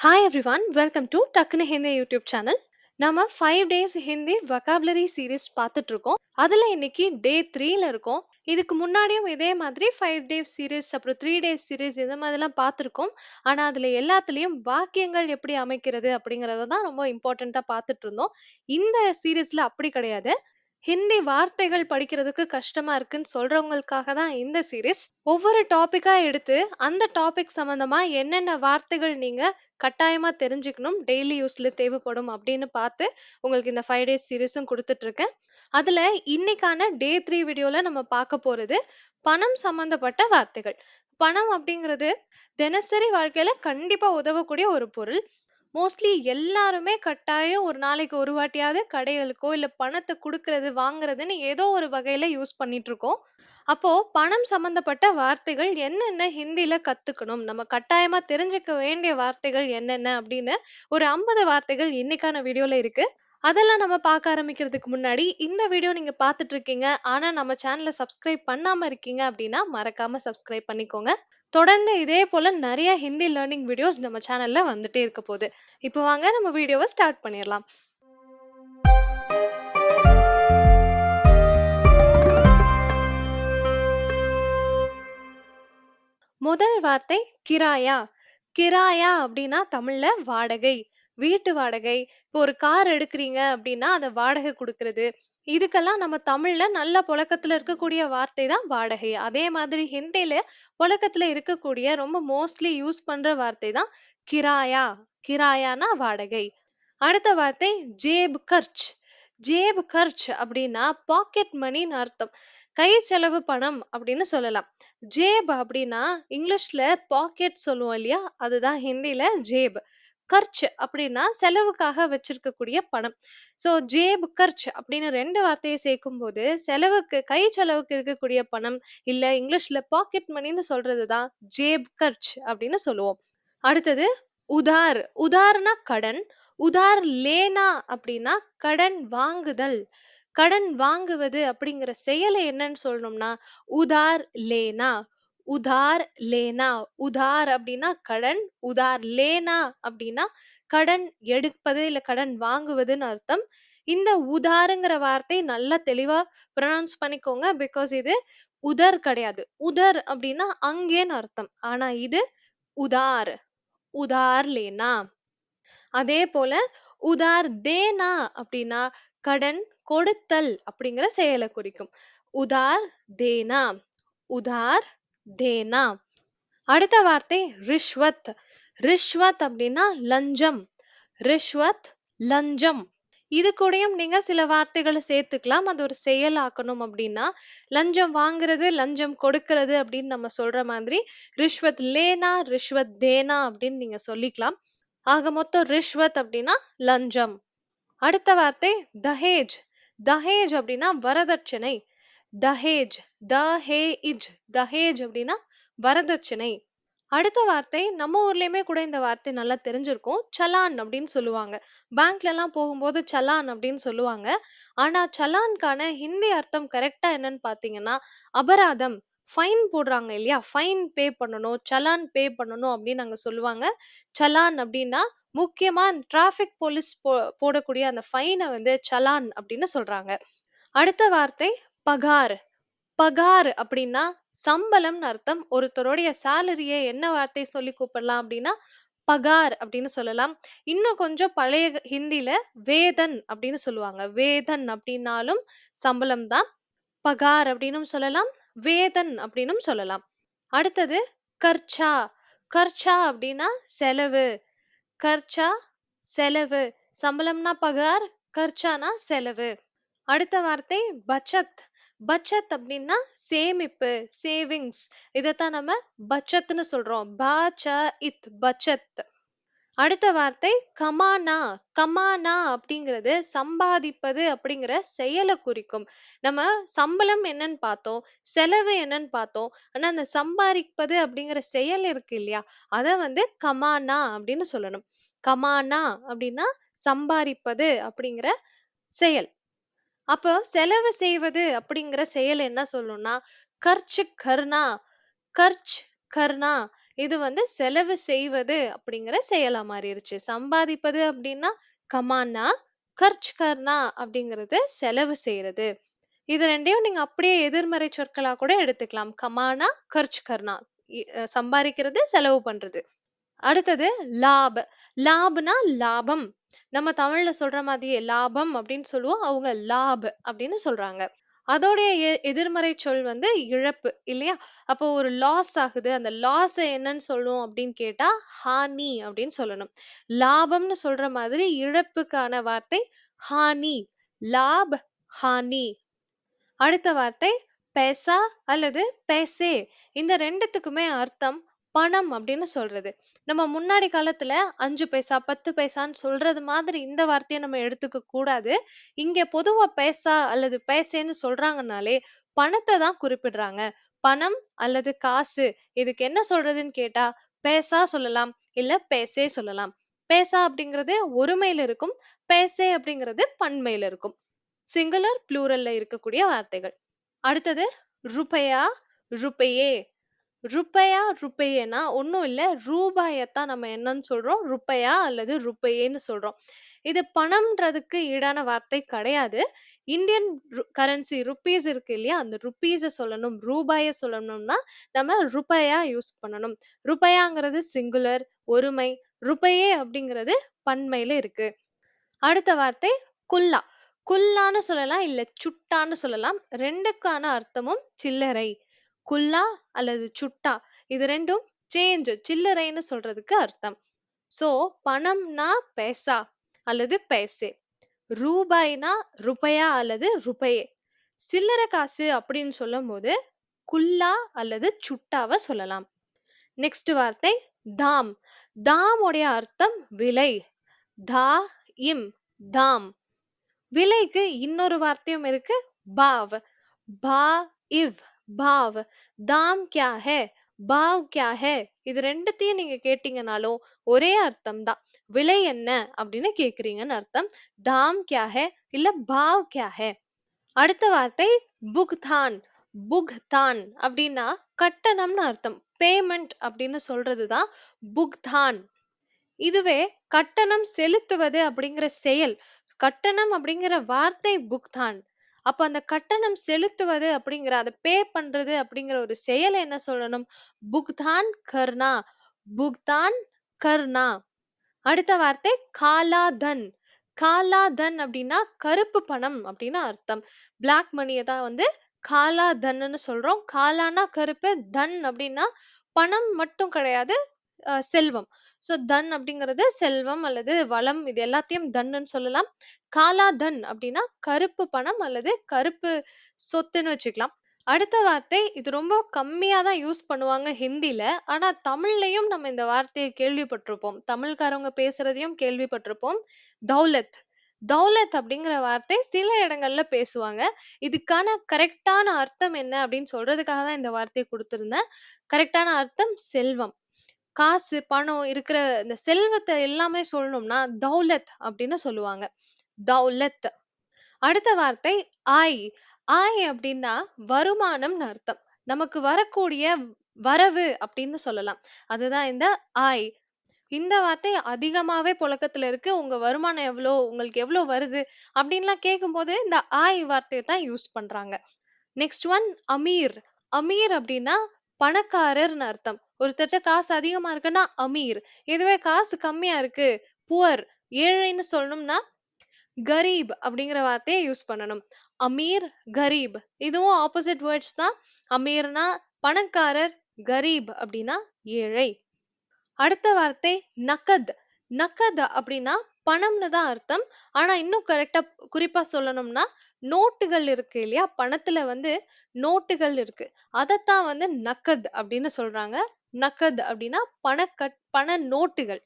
Hi every one welcome to டக்குனு Hindi YouTube channel நம்ம five days Hindi vocabulary series பார்த்துட்டு இருக்கோம் அதில் இன்னைக்கு டே த்ரீல இருக்கோம். இதுக்கு முன்னாடியும் இதே மாதிரி ஃபைவ் டேஸ் சீரீஸ் அப்புறம் த்ரீ டேஸ் சீரிஸ் இந்த மாதிரிலாம் பார்த்துருக்கோம். ஆனால் அதில் எல்லாத்துலேயும் வாக்கியங்கள் எப்படி அமைக்கிறது அப்படிங்கிறத தான் ரொம்ப இம்பார்ட்டண்ட்டாக பார்த்துட்டு இருந்தோம் இந்த சீரீஸில் அப்படி கிடையாது. ஹிந்தி வார்த்தைகள் படிக்கிறதுக்கு கஷ்டமா இருக்குன்னு சொல்றவங்களுக்காக தான் இந்த சீரீஸ் ஒவ்வொரு டாபிக்கா எடுத்து அந்த டாபிக் சம்பந்தமா என்னென்ன வார்த்தைகள் நீங்க கட்டாயமா தெரிஞ்சுக்கணும். டெய்லி யூஸ்ல தேவைப்படும் அப்படின்னு பார்த்து உங்களுக்கு இந்த ஃபைவ் டேஸ் சீரீஸும் கொடுத்துட்ருக்கேன். இருக்கேன் அதுல இன்னைக்கான டே த்ரீ வீடியோல நம்ம பார்க்க போறது பணம் சம்மந்தப்பட்ட வார்த்தைகள். பணம் அப்படிங்கிறது தினசரி வாழ்க்கையில கண்டிப்பா உதவக்கூடிய ஒரு பொருள். மோஸ்ட்லி எல்லாருமே கட்டாயம் ஒரு நாளைக்கு ஒரு வாட்டியாவது கடைகளுக்கோ இல்ல பணத்தை கொடுக்கறது வாங்குறதுன்னு ஏதோ ஒரு வகையில யூஸ் பண்ணிட்டு இருக்கோம். அப்போ பணம் சம்பந்தப்பட்ட வார்த்தைகள் என்னென்ன ஹிந்தில கத்துக்கணும்? நம்ம கட்டாயமா தெரிஞ்சுக்க வேண்டிய வார்த்தைகள் என்னென்ன? அப்படின்னு ஒரு ஐம்பது வார்த்தைகள் இன்னைக்கான வீடியோல இருக்கு. அதெல்லாம் நம்ம பார்க்க ஆரம்பிக்கிறதுக்கு முன்னாடி இந்த வீடியோ நீங்க பார்த்துட்டு இருக்கீங்க. ஆனா நம்ம சேனலை சப்ஸ்கிரைப் பண்ணாம இருக்கீங்க அப்படின்னா மறக்காம சப்ஸ்கிரைப் பண்ணிக்கோங்க. தொடர்ந்து இதே போல நிறைய ஹிந்தி லேர்னிங் வீடியோஸ் நம்ம சேனல்ல வந்துட்டே இருக்க போகுது. இப்போ வாங்க நம்ம வீடியோவை ஸ்டார்ட் பண்ணிடலாம். முதல் வார்த்தை கிராயா. கிராயா அப்படின்னா தமிழ்ல வாடகை வீட்டு வாடகை. இப்போ ஒரு கார் எடுக்கிறீங்க அப்படின்னா அதை வாடகை கொடுக்கறது. இதுக்கெல்லாம் நம்ம தமிழ்ல நல்ல புழக்கத்துல இருக்கக்கூடிய வார்த்தை தான் வாடகை. அதே மாதிரி ஹிந்தில புழக்கத்துல இருக்கக்கூடிய ரொம்ப மோஸ்ட்லி யூஸ் பண்ற வார்த்தை தான் கிராயா. கிராயானா வாடகை. அடுத்த வார்த்தை ஜேப் கர்ச். ஜேப் கர்ச் அப்படின்னா பாக்கெட் மணின்னு அர்த்தம். கை செலவு பணம் அப்படின்னு சொல்லலாம். ஜேப் அப்படின்னா இங்கிலீஷ்ல பாக்கெட் சொல்லுவோம் இல்லையா? அதுதான் ஹிந்தில ஜேப் கர்ச் அப்படின்னா செலவுக்காக வச்சிருக்கக்கூடிய பணம். ஸோ ஜேப் கர்ச் அப்படின்னு ரெண்டு வார்த்தையை சேர்க்கும் போது செலவுக்கு கை செலவுக்கு இருக்கக்கூடிய பணம் இல்ல இங்கிலீஷ்ல பாக்கெட் மணின்னு சொல்றதுதான் ஜேப் கர்ச் அப்படின்னு சொல்லுவோம். அடுத்தது உதார். உதார்னா கடன். உதார் லேனா அப்படின்னா கடன் வாங்குதல். கடன் வாங்குவது அப்படிங்கிற செயலை என்னன்னு சொல்லணும்னா உதார் லேனா உதார் லேனா உதார் அப்படின்னா கடன் உதார் லேனா அப்படின்னா கடன் எடுப்பது இல்ல கடன் வாங்குவதுன்னு அர்த்தம். இந்த உதாருங்கிற வார்த்தை நல்லா தெளிவா ப்ரொனவுன்ஸ் பண்ணிக்கோங்க பிகாஸ் இது உதர் கிடையாது. உதர் அப்படின்னா அங்கேன்னு அர்த்தம். ஆனா இது உதார் உதார் லேனா அதே போல உதார் தேனா அப்படின்னா கடன் கொடுத்தல் அப்படிங்கிற செயலை குறிக்கும். உதார் தேனா உதார் தேனா. அடுத்த வார்த்தை ரிஷ்வத். ரிஷ்வத் அப்படின்னா லஞ்சம். ரிஷ்வத் லஞ்சம். இது கூடயும் நீங்க சில வார்த்தைகளை சேர்த்துக்கலாம். அது ஒரு செயலாக்கணும் அப்படின்னா லஞ்சம் வாங்குறது லஞ்சம் கொடுக்கறது அப்படின்னு நம்ம சொல்ற மாதிரி ரிஷ்வத் லேனா ரிஷ்வத் தேனா அப்படின்னு நீங்க சொல்லிக்கலாம். ஆக மொத்தம் ரிஷ்வத் அப்படின்னா லஞ்சம். அடுத்த வார்த்தை தஹேஜ். தஹேஜ் அப்படின்னா வரதட்சணை. தஹேஜ் த ஹே இஜ் தஹேஜ் அப்படின்னா வரதட்சணை. அடுத்த வார்த்தை நம்ம ஊர்லயுமே கூட இந்த வார்த்தை நல்லா தெரிஞ்சிருக்கும். சலான் அப்படின்னு சொல்லுவாங்க. பேங்க்ல எல்லாம் போகும்போது சலான் அப்படின்னு சொல்லுவாங்க. ஆனா சலான்கான ஹிந்தி அர்த்தம் கரெக்டா என்னன்னு பாத்தீங்கன்னா அபராதம். ஃபைன் போடுறாங்க இல்லையா? ஃபைன் பே பண்ணணும் சலான் பே பண்ணணும் அப்படின்னு அங்க சொல்லுவாங்க. சலான் அப்படின்னா முக்கியமா டிராஃபிக் போலீஸ் போ போடக்கூடிய அந்த ஃபைனை வந்து சலான் அப்படின்னு சொல்றாங்க. அடுத்த வார்த்தை பகார். பகார் அப்படின்னா சம்பளம்னு அர்த்தம். ஒருத்தருடைய சேலரியை என்ன வார்த்தை சொல்லி கூப்பிடலாம் அப்படின்னா பகார் அப்படின்னு சொல்லலாம். இன்னும் கொஞ்சம் பழைய ஹிந்தில வேதன் அப்படின்னு சொல்லுவாங்க. வேதன் அப்படின்னாலும் சம்பளம் தான். பகார் அப்படின்னும் சொல்லலாம். வேதன் அப்படின்னும் சொல்லலாம். அடுத்தது கர்ச்சா. கர்ச்சா அப்படின்னா செலவு. கர்ச்சா செலவு. சம்பளம்னா பகார் கர்ச்சானா செலவு. அடுத்த வார்த்தை பச்சத் பச்சத் அப்படின்னா சேமிப்பு சேவிங்ஸ். இதைத்தான் நம்ம பச்சத்னு சொல்றோம். ப ச இத் பச்சத் அடுத்த வார்த்தை கமானா கமானா அப்படிங்கிறது சம்பாதிப்பது அப்படிங்கிற செயலை குறிக்கும். நம்ம சம்பளம் என்னன்னு பார்த்தோம் செலவு என்னன்னு பார்த்தோம் ஆனா அந்த சம்பாதிப்பது அப்படிங்கிற செயல் இருக்கு இல்லையா அத வந்து கமானா அப்படின்னு சொல்லணும். கமானா அப்படின்னா சம்பாதிப்பது அப்படிங்கிற செயல். அப்போ செலவு செய்வது அப்படிங்கிற செயல் என்ன சொல்லணும்னா கர்ச் கர்னா கர்ச் கர்னா இது வந்து செலவு செய்வது அப்படிங்கிற செயலா மாறிருச்சு. சம்பாதிப்பது அப்படின்னா கமானா, கர்ச் கர்னா அப்படிங்கிறது செலவு செய்றது. இது 2யும் நீங்க அப்படியே எதிர்மறை சொற்களா கூட எடுத்துக்கலாம். கமானா, கர்ச் கர்னா. இ அ சம்பாரிக்கிறது, செலவு பண்றது. அடுத்தது லாப். லாப்னா லாபம். நம்ம தமிழ்ல சொல்ற மாதிரியே லாபம் அப்படின்னு சொல்லுவோம். அவங்க லாப் அப்படின்னு சொல்றாங்க. அதோடைய எ எதிர்மறை சொல் வந்து இழப்பு இல்லையா? அப்போ ஒரு லாஸ் ஆகுது. அந்த லாஸ என்னன்னு சொல்லுவோம் அப்படின்னு கேட்டா, ஹானி அப்படின்னு சொல்லணும். லாபம்னு சொல்ற மாதிரி இழப்புக்கான வார்த்தை ஹானி. லாப், ஹானி. அடுத்த வார்த்தை பேசா அல்லது பேசே இந்த 2த்துக்குமே அர்த்தம் பணம் அப்படின்னு சொல்றது. நம்ம முன்னாடி காலத்துல 5 பைசா, 10 பைசான்னு சொல்றது மாதிரி இந்த வார்த்தைய நம்ம எடுத்துக்க கூடாது. இங்க பொதுவா பைசா அல்லது பைசேன்னு சொல்றாங்கன்னாலே பணத்த தான் குறிப்பிடுறாங்க. பணம் அல்லது காசு. இதுக்கு என்ன சொல்றதுன்னு கேட்டா, பைசா சொல்லலாம். இல்ல பைசே சொல்லலாம். பைசா அப்படிங்கிறது ஒருமையில இருக்கும். பைசே அப்படிங்கிறது பன்மையில இருக்கும். சிங்குலர், ப்ளூரல்ல இருக்கக்கூடிய வார்த்தைகள். அடுத்தது ருபயா, ருபையே. ருப்பையா, ருப்பையேன்னா ஒன்றும் இல்லை ரூபாயத்தான் நம்ம என்னன்னு சொல்கிறோம் ருப்பையா அல்லது ருப்பையேன்னு சொல்றோம். இது பணம்ன்றதுக்கு ஈடான வார்த்தை கிடையாது. இந்தியன் கரன்சி ருப்பீஸ் இருக்கு இல்லையா? அந்த ருப்பீஸை சொல்லணும். ரூபாயை சொல்லணும்னா நம்ம ருப்பையா யூஸ் பண்ணணும். ருப்பையாங்கிறது சிங்குலர், ஒருமை. ருப்பையே அப்படிங்கிறது பன்மையில இருக்கு. அடுத்த வார்த்தை குல்லா. குல்லான்னு சொல்லலாம். இல்லை சுட்டான்னு சொல்லலாம். ரெண்டுக்கான அர்த்தமும் சில்லறை. குல்லா அல்லது சுட்டா. இது ரெண்டும் சேஞ்ச் சில்லறைன்னு சொல்றதுக்கு அர்த்தம். சோ பணம்னா பைசா அல்லது பைசே. ரூபாய்னா ருபையா அல்லது ருபையே. சில்லறை காசு அப்படின்னு சொல்லும் போது குல்லா அல்லது சுட்டாவை சொல்லலாம். நெக்ஸ்ட் வார்த்தை தாம். தாம் உடைய அர்த்தம் விலை. தா, இம் தாம். விலைக்கு இன்னொரு வார்த்தையும் இருக்கு. பாவ். பா, இவ் பாவ். தாம் கியா ஹை? பாவ் கியா ஹை? இது 2த்தையும் நீங்க கேட்டீங்கனாலும் ஒரே அர்த்தம் தான். விலை என்ன அப்படின்னு கேக்குறீங்கன்னு அர்த்தம். தாம் கியா ஹை? இல்ல பாவ் கியா ஹை? அடுத்த வார்த்தை புக்தான். புக்தான் அப்படின்னா கட்டணம்னு அர்த்தம். பேமெண்ட் அப்படின்னு சொல்றது தான் புக்தான். இதுவே கட்டணம் செலுத்துவது அப்படிங்கிற செயல். கட்டணம் அப்படிங்கிற வார்த்தை புக்தான். அப்ப அந்த கட்டணம் செலுத்துவது அப்படிங்கிற அத பே பண்றது அப்படிங்கிற ஒரு செயல என்ன சொல்லணும்? புக்தான் கர்னா. புக்தான் கர்னா. அடுத்த வார்த்தை காலாதன். காலாதன் அப்படின்னா கருப்பு பணம் அப்படின்னு அர்த்தம். பிளாக் மணிய தான் வந்து காலாதன்ன்னு சொல்றோம். காலானா கருப்பு, தன் அப்படின்னா பணம் மட்டும் கிடையாது. செல்வம். சோ தன் அப்படிங்கிறது செல்வம் அல்லது வளம் இது எல்லாத்தையும் தன்னுன்னு சொல்லலாம். காலா தன் அப்படின்னா கருப்பு பணம் அல்லது கருப்பு சொத்துன்னு வச்சுக்கலாம். அடுத்த வார்த்தை இது ரொம்ப கம்மியா தான் யூஸ் பண்ணுவாங்க ஹிந்தில. ஆனா தமிழ்லயும் நம்ம இந்த வார்த்தையை கேள்விப்பட்டிருப்போம். தமிழ்காரவங்க பேசுறதையும் கேள்விப்பட்டிருப்போம். தௌலத். தௌலத் அப்படிங்கிற வார்த்தை சில இடங்கள்ல பேசுவாங்க. இதுக்கான கரெக்டான அர்த்தம் என்ன அப்படின்னு சொல்றதுக்காக தான் இந்த வார்த்தையை கொடுத்துருந்தேன் கரெக்டான அர்த்தம் செல்வம். காசு, பணம் இருக்கிற இந்த செல்வத்த எல்லாமே சொல்லணும்னா தௌலத் அப்படின்னு சொல்லுவாங்க. தௌலத். அடுத்த வார்த்தை ஆய். ஆய் அப்படின்னா வருமானம்னு அர்த்தம். நமக்கு வரக்கூடிய வரவு அப்படின்னு சொல்லலாம். அதுதான் இந்த ஆய். இந்த வார்த்தை அதிகமாவே புழக்கத்துல இருக்கு. உங்க வருமானம் எவ்வளோ? உங்களுக்கு எவ்வளோ வருது? அப்படின்லாம் கேட்கும்போது இந்த ஆய் வார்த்தைய தான் யூஸ் பண்றாங்க. Next one Amir. அமீர் அப்படின்னா பணக்காரர்னு அர்த்தம். ஒருத்தர்ட்ட காசு அதிகமா இருக்குன்னா அமீர். இதுவே காசு கம்மியா இருக்கு புவர் ஏழைன்னு சொல்லணும்னா கரீப் அப்படிங்கிற வார்த்தையை யூஸ் பண்ணணும். அமீர், கரீப் இதுவும் ஆப்போசிட் வேர்ட்ஸ் தான். அமீர்னா பணக்காரர், கரீப் அப்படின்னா ஏழை. அடுத்த வார்த்தை நகத். நகத் அப்படின்னா பணம்னு தான் அர்த்தம். ஆனா இன்னும் கரெக்டா குறிப்பா சொல்லணும்னா நோட்டுகள் இருக்கு இல்லையா? பணத்துல வந்து நோட்டுகள் இருக்கு. அதத்தான் வந்து நக்கத் அப்படின்னு சொல்றாங்க. நக்கத் அப்படின்னா பணக்கட் பண நோட்டுகள்.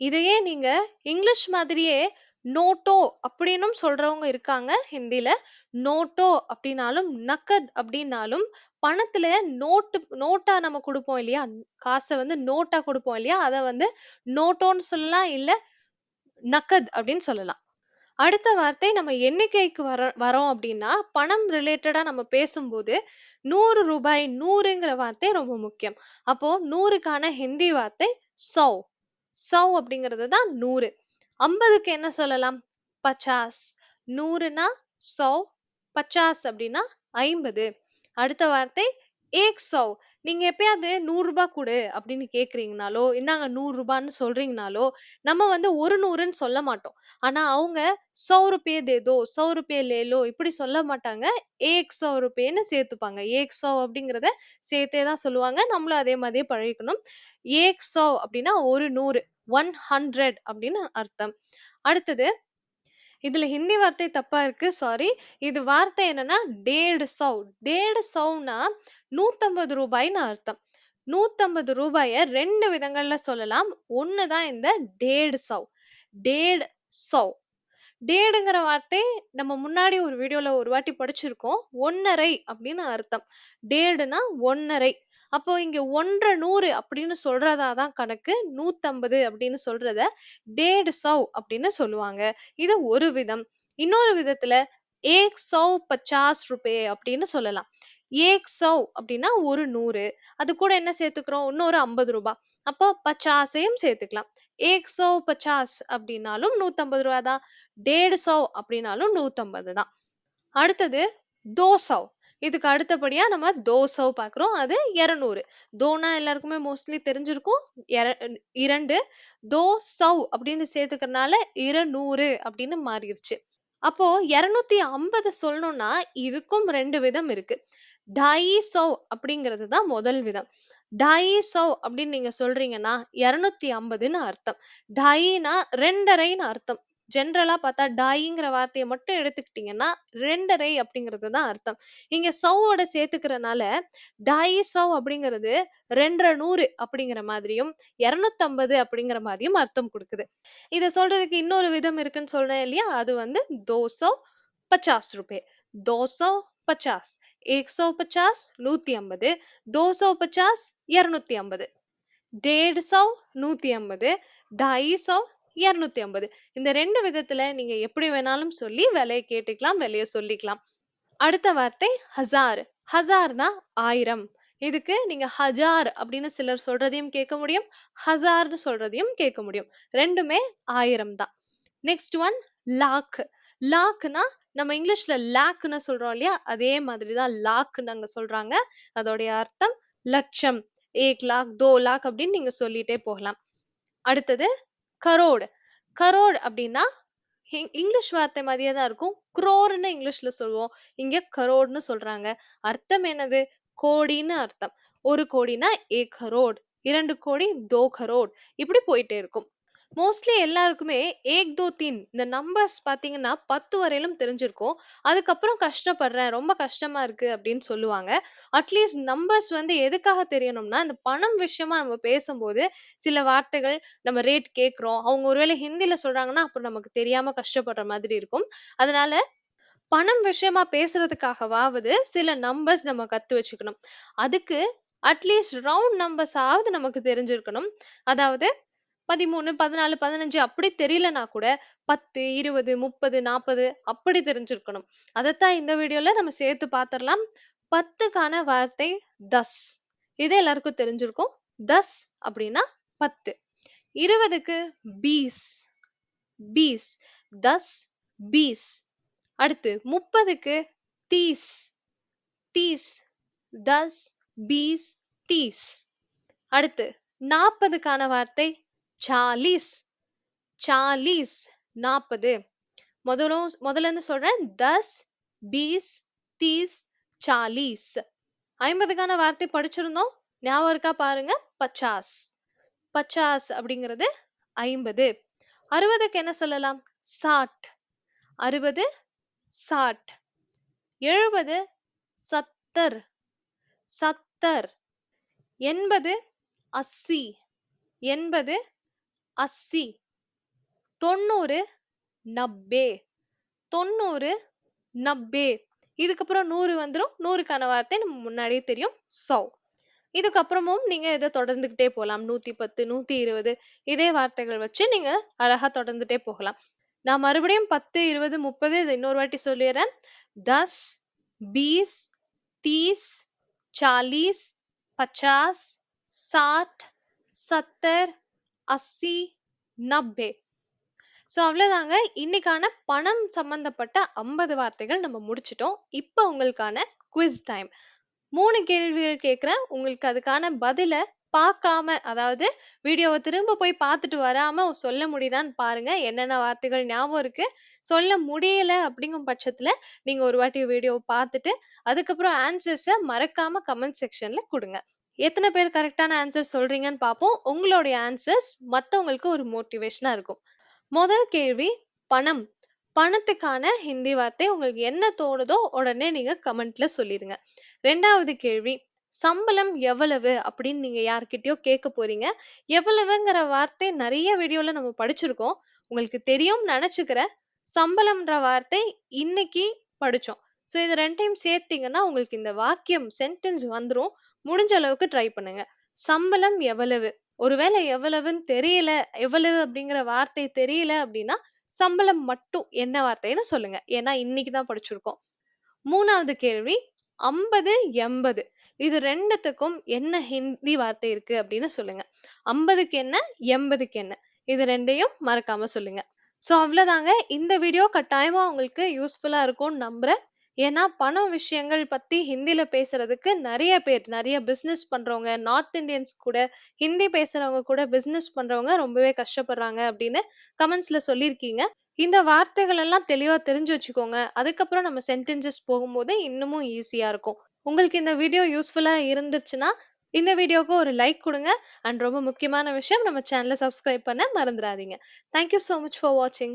இதையே நீங்க இங்கிலீஷ் மாதிரியே நோட்டோ அப்படின்னும் சொல்றவங்க இருக்காங்க ஹிந்தில. நோட்டோ அப்படின்னாலும், நக்கத் அப்படின்னாலும் பணத்துல நோட்டு நோட்டா நம்ம குடுப்போம் இல்லையா? காச வந்து நோட்டா குடுப்போம் இல்லையா? அத வந்து நோட்டோன்னு சொல்லலாம். இல்ல நக்கத் அப்படின்னு சொல்லலாம். அடுத்த வார்த்தை நம்ம எண்ணிக்கைக்கு வர வரோம் அப்படின்னா, பணம் ரிலேட்டடா நம்ம பேசும்போது, நூறு ரூபாய் நூறுங்கிற வார்த்தை ரொம்ப முக்கியம். அப்போ 100க்கான ஹிந்தி வார்த்தை சௌ. சௌ அப்படிங்கிறது தான் 100. 50க்கு என்ன சொல்லலாம்? பச்சாஸ். 100னா சௌ, பச்சாஸ் அப்படின்னா 50. அடுத்த வார்த்தை ஏக் சௌ. நீங்க எப்பயாவது நூறு ரூபாய் கொடு அப்படின்னு கேட்கிறீங்கனாலோ, இந்தாங்க நூறு 100ன்னு சொல்றீங்கனாலோ, நம்ம வந்து ஒரு 100ன்னு சொல்ல மாட்டோம். ஆனா அவங்க சௌ ரூபயே தே தோ, சௌ ரூபயே லே இப்படி சொல்ல மாட்டாங்க. ஏக் சௌ ரூபேன்னு சேர்த்துப்பாங்க. ஏக் சௌ அப்படிங்கிறத சேர்த்தே தான் சொல்லுவாங்க. நம்மளும் அதே மாதிரியே பழகிக்கணும். ஏக் சௌ அப்படின்னா ஒரு 100 100 அப்படின்னு அர்த்தம். அடுத்தது இதுல ஹிந்தி வார்த்தை தப்பா இருக்கு. சாரி. இது வார்த்தை என்னன்னா டேடு சௌ. டேடு சௌன்னா ரூ. 150ன்னு அர்த்தம். ரூ. 150 2 விதங்கள்ல சொல்லலாம். ஒண்ணு தான் இந்த டேடு சௌ. டேட் சௌ. டேடுங்கிற வார்த்தை நம்ம முன்னாடி ஒரு வீடியோல ஒரு வாட்டி படிச்சிருக்கோம். 1 அப்படின்னு அர்த்தம். டேடுன்னா 1 அப்போ இங்க 1 100 அப்படின்னு சொல்றதா தான் கணக்கு. 150 அப்படின்னு சொல்றத டேட் சௌ அப்படின்னு சொல்லுவாங்க. இது ஒரு விதம். இன்னொரு விதத்துல ஏக் சவ் பச்சாஸ் ருபே அப்படின்னு சொல்லலாம். ஏக் சௌ அப்படின்னா ஒரு நூறு அது கூட என்ன சேர்த்துக்கிறோம்? இன்னொரு ரூ. 50 அப்போ பச்சாஸையும் சேர்த்துக்கலாம். ஏக் சௌ பச்சாஸ் அப்படின்னாலும் ரூ. 150 தான். டேடு சௌ அப்படின்னாலும் 150 தான். அடுத்தது தோ சௌ. இதுக்கு அடுத்தபடியா நம்ம தோ சௌ பார்க்கிறோம். அது 200. தோனா எல்லாருக்குமே மோஸ்ட்லி தெரிஞ்சிருக்கும். எர 2 தோ சௌ அப்படின்னு சேர்த்துக்கிறனால 200 அப்படின்னு மாறிருச்சு. அப்போ 250 சொல்லணும்னா இதுக்கும் 2 விதம் இருக்கு. டாயி சௌ அப்படிங்கிறது தான் முதல் விதம். டாயி சௌ அப்படின்னு நீங்க சொல்றீங்கன்னா 250ன்னு அர்த்தம். டாயினா 2.5ன்னு அர்த்தம். ஜென்ரலா பார்த்தா டாயிங்கிற வார்த்தையை மட்டும் எடுத்துக்கிட்டீங்கன்னா 2.5 அப்படிங்கிறது தான் அர்த்தம். இங்க சௌவோட சேர்த்துக்கிறனால டாயி சௌ அப்படிங்கிறது 250 அப்படிங்கிற மாதிரியும் 250 அப்படிங்கிற மாதிரியும் அர்த்தம் கொடுக்குது இத சொல்றதுக்கு இன்னொரு விதம் இருக்குன்னு சொன்னேன் இல்லையா? அது வந்து தோசோ பச்சாஸ் ரூபாய் தோசோ પચાસ એકસો பச்சாஸ் நூத்தி ஐம்பது દોસો பச்சாஸ் இரநூத்தி ஐம்பது டேடு சௌ நூற்றி ஐம்பது டாயி சௌ இரநூத்தி ஐம்பது இந்த ரெண்டு விதத்துல நீங்க எப்படி வேணாலும் சொல்லி விலையை கேட்டுக்கலாம் விலையை சொல்லிக்கலாம். அடுத்த வார்த்தை ஹசார். ஹசார்னா ஆயிரம். இதுக்கு நீங்க ஹஜார் அப்படின்னு சிலர் சொல்றதையும் கேட்க முடியும் ஹசார்னு சொல்றதையும் கேட்க முடியும். ரெண்டுமே ஆயிரம் தான். Next one lock. லாக்னா நம்ம இங்கிலீஷ்ல லேக்ன்னு சொல்றோம் இல்லையா? அதே மாதிரி தான் அங்க சொல்றாங்க. அதோடைய அர்த்தம் லட்சம். ஏக் லாக், தோ லாக் அப்படின்னு நீங்க சொல்லிட்டே போகலாம். அடுத்தது கரோடு கரோடு அப்படின்னா இங் இங்கிலீஷ் வார்த்தை மாதிரியே தான் இருக்கும். குரோர்னு இங்கிலீஷ்ல சொல்லுவோம். இங்க கரோடுன்னு சொல்றாங்க. அர்த்தம் என்னது? கோடின்னு அர்த்தம். ஒரு கோடினா ஏ கரோட். இரண்டு கோடி தோ கரோட். இப்படி போயிட்டே இருக்கும். மோஸ்ட்லி எல்லாருக்குமே 1 2 3 இந்த நம்பர்ஸ் பார்த்தீங்கன்னா 10 வரையிலும் தெரிஞ்சிருக்கும். அதுக்கப்புறம் கஷ்டப்படுறேன், ரொம்ப கஷ்டமா இருக்கு அப்படின்னு சொல்லுவாங்க. அட்லீஸ்ட் நம்பர்ஸ் வந்து எதுக்காக தெரியணும்னா, இந்த பணம் விஷயமா நம்ம பேசும்போது சில வார்த்தைகள் நம்ம ரேட் கேட்குறோம். அவங்க ஒருவேளை ஹிந்தில சொல்றாங்கன்னா, அப்புறம் நமக்கு தெரியாம கஷ்டப்படுற மாதிரி இருக்கும். அதனால பணம் விஷயமா பேசுறதுக்காகவாவது சில நம்பர்ஸ் நம்ம கத்து வச்சுக்கணும். அதுக்கு அட்லீஸ்ட் ரவுண்ட் நம்பர்ஸ் ஆவது நமக்கு தெரிஞ்சிருக்கணும். அதாவது 13, 14, 15 அப்படி தெரியலனா கூட 10, 20, 30, 40 அப்படி தெரிஞ்சிருக்கணும். அதத்தான் இந்த வீடியோல நம்ம சேர்த்து பார்த்துரலாம். 10க்கான வார்த்தை தஸ். இது எல்லாருக்கும் தெரிஞ்சிருக்கும். தஸ் அப்படின்னா 10. 20க்கு பீஸ். பீஸ். தஸ், பீஸ். அடுத்து 30க்கு தீஸ். தீஸ். தஸ், பீஸ், தீஸ். அடுத்து 40க்கான வார்த்தை சாலிஸ் சாலிஸ் நாற்பது முதலும் முதல்ல இருந்து சொல்றேன் தஸ் பீஸ் தீஸ் சாலிஸ். ஐம்பதுக்கான வார்த்தை படிச்சிருந்தோம். ஞாபகம் இருக்கா பாருங்க. பச்சாஸ். பச்சாஸ் அப்படிங்கிறது ஐம்பது. அறுபதுக்கு என்ன சொல்லலாம்? சாட். அறுபது சாட். எழுபது சத்தர். சத்தர். எண்பது அஸ்ஸி. எண்பது अस्सी. 90 நப்பே. 90 நப்பே. இதுக்கப்புறம் 100 வந்துரும். 100க்கான வார்த்தை நம்ம முன்னாடியே தெரியும். சௌ. இதுக்கப்புறமும் நீங்க இத தொடர்ந்துகிட்டே போலாம். 110, 120 இதே வார்த்தைகள் வச்சு நீங்க அழகா தொடர்ந்துட்டே போகலாம். நான் மறுபடியும் 10, 20, 30 இத இன்னொரு வாட்டி சொல்லிர்றேன். 10, 20, 30, 40, 50, 60, 70, 80, 90. ஸோ அவ்வளோதாங்க. இன்னைக்கான பணம் சம்மந்தப்பட்ட 50 வார்த்தைகள் நம்ம முடிச்சிட்டோம் இப்போ உங்களுக்கான குவிஸ் டைம். மூணு கேள்விகள் கேட்குறேன் உங்களுக்கு அதுக்கான பதிலை பார்க்காம, அதாவது வீடியோவை திரும்ப போய் பார்த்துட்டு வராம சொல்ல முடியுதான்னு பாருங்க. என்னென்ன வார்த்தைகள் ஞாபகம் இருக்கு. சொல்ல முடியல அப்படிங்கும் பட்சத்துல, நீங்க ஒரு வாட்டி வீடியோவை பார்த்துட்டு, அதுக்கப்புறம் ஆன்சர்ஸை மறக்காம கமெண்ட் செக்ஷன்ல கொடுங்க எத்தனை பேர் கரெக்டான ஆன்சர் சொல்றீங்கன்னு பார்ப்போம். உங்களுடைய ஆன்சர்ஸ் மத்தவங்களுக்கு ஒரு மோட்டிவேஷனா இருக்கும். முதல் கேள்வி பணம். பணத்துக்கான ஹிந்தி வார்த்தை உங்களுக்கு என்ன தோணுதோ உடனே நீங்க கமெண்ட்ல சொல்லிருங்க. ரெண்டாவது கேள்வி சம்பளம் எவ்வளவு அப்படின்னு நீங்க யார்கிட்டயோ கேட்க போறீங்க. எவ்வளவுங்கிற வார்த்தை நிறைய வீடியோல நம்ம படிச்சிருக்கோம். உங்களுக்கு தெரியும்னு நெனச்சுக்கிறேன். சம்பளம்ன்ற வார்த்தை இன்னைக்கு படிச்சோம். ஸோ இது ரெண்டையும் சேர்த்தீங்கன்னா, உங்களுக்கு இந்த வாக்கியம் சென்டென்ஸ் வந்துரும். முடிஞ்ச அளவுக்கு ட்ரை பண்ணுங்க. சம்பளம் எவ்வளவு? ஒருவேளை எவ்வளவுன்னு தெரியல, எவ்வளவு அப்படிங்கிற வார்த்தை தெரியல அப்படின்னா, சம்பளம் மட்டும் என்ன வார்த்தைன்னு சொல்லுங்க. ஏன்னா இன்னைக்கு தான் படிச்சிருக்கோம். மூணாவது கேள்வி 50, 80 இது ரெண்டுத்துக்கும் என்ன ஹிந்தி வார்த்தை இருக்கு அப்படின்னு சொல்லுங்க. 50க்கு என்ன? 80க்கு என்ன? இது ரெண்டையும் மறக்காம சொல்லுங்க. ஸோ அவ்வளோதாங்க. இந்த வீடியோ கட்டாயமா உங்களுக்கு யூஸ்ஃபுல்லா இருக்கும்னு நம்புறேன். ஏன்னா பணம் விஷயங்கள் பத்தி ஹிந்தில பேசுறதுக்கு நிறைய பேர், நிறைய பிசினஸ் பண்றவங்க, நார்த் இந்தியன்ஸ் கூட, ஹிந்தி பேசுறவங்க கூட பிசினஸ் பண்றவங்க ரொம்பவே கஷ்டப்படுறாங்க அப்படின்னு கமெண்ட்ஸ்ல சொல்லியிருக்கீங்க. இந்த வார்த்தைகள் எல்லாம் தெளிவா தெரிஞ்சு வச்சுக்கோங்க. அதுக்கப்புறம் நம்ம சென்டென்சஸ் போகும்போது இன்னமும் ஈஸியா இருக்கும். உங்களுக்கு இந்த வீடியோ யூஸ்ஃபுல்லா இருந்துச்சுன்னா, இந்த வீடியோவுக்கு ஒரு லைக் குடுங்க. அண்ட் ரொம்ப முக்கியமான விஷயம் நம்ம சேனல சப்ஸ்கிரைப் பண்ண மறந்துறாதீங்க. Thank you so much for வாட்சிங்.